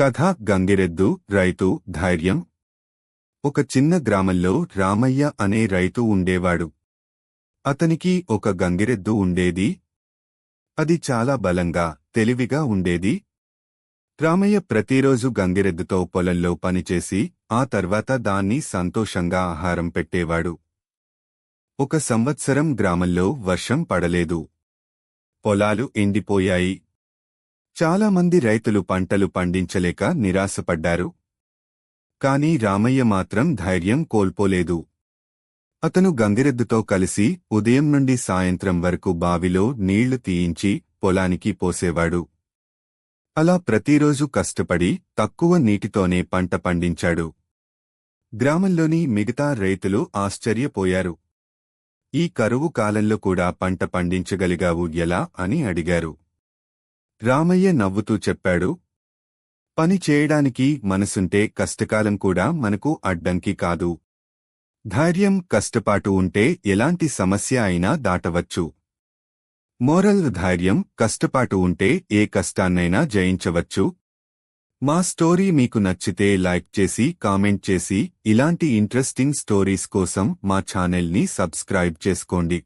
కథ గంగిరెద్దు రైతు ధైర్యం. ఒక చిన్న గ్రామంలో రామయ్య అనే రైతు ఉండేవాడు. అతనికి ఒక గంగిరెద్దు ఉండేది. అది చాలా బలంగా తెలివిగా ఉండేది. రామయ్య ప్రతిరోజు గంగిరెద్దుతో పొలంలో పనిచేసి ఆ తర్వాత దాన్ని సంతోషంగా ఆహారం పెట్టేవాడు. ఒక సంవత్సరం గ్రామంలో వర్షం పడలేదు. పొలాలు ఎండిపోయాయి చాలామంది రైతులు పంటలు పండించలేక నిరాశపడ్డారు. కాని రామయ్య మాత్రం ధైర్యం కోల్పోలేదు. అతను గంగిరెద్దుతో కలిసి ఉదయం నుండి సాయంత్రం వరకు బావిలో నీళ్ళు తీయించి పొలానికి పోసేవాడు. అలా ప్రతిరోజు కష్టపడి తక్కువ నీటితోనే పంట పండించాడు. గ్రామంలోని మిగతా రైతులు ఆశ్చర్యపోయారు. ఈ కరువు కాలంలో కూడా పంట పండించగలిగావు ఎలా? అని అడిగారు. రామయ్య నవ్వుతూ చెప్పాడు. పని చేయడానికి మనసుంటే కష్టకాలం కూడా మనకు అడ్డంకి కాదు. ధైర్యం కష్టపాటు ఉంటే ఎలాంటి సమస్య అయినా దాటవచ్చు. మోరల్ ధైర్యం కష్టపాటు ఉంటే ఏ కష్టాన్నైనా జయించవచ్చు. మా స్టోరీ మీకు నచ్చితే లైక్ చేసి కామెంట్ చేసి ఇలాంటి ఇంట్రెస్టింగ్ స్టోరీస్ కోసం మా ఛానల్ని సబ్స్క్రైబ్ చేసుకోండి.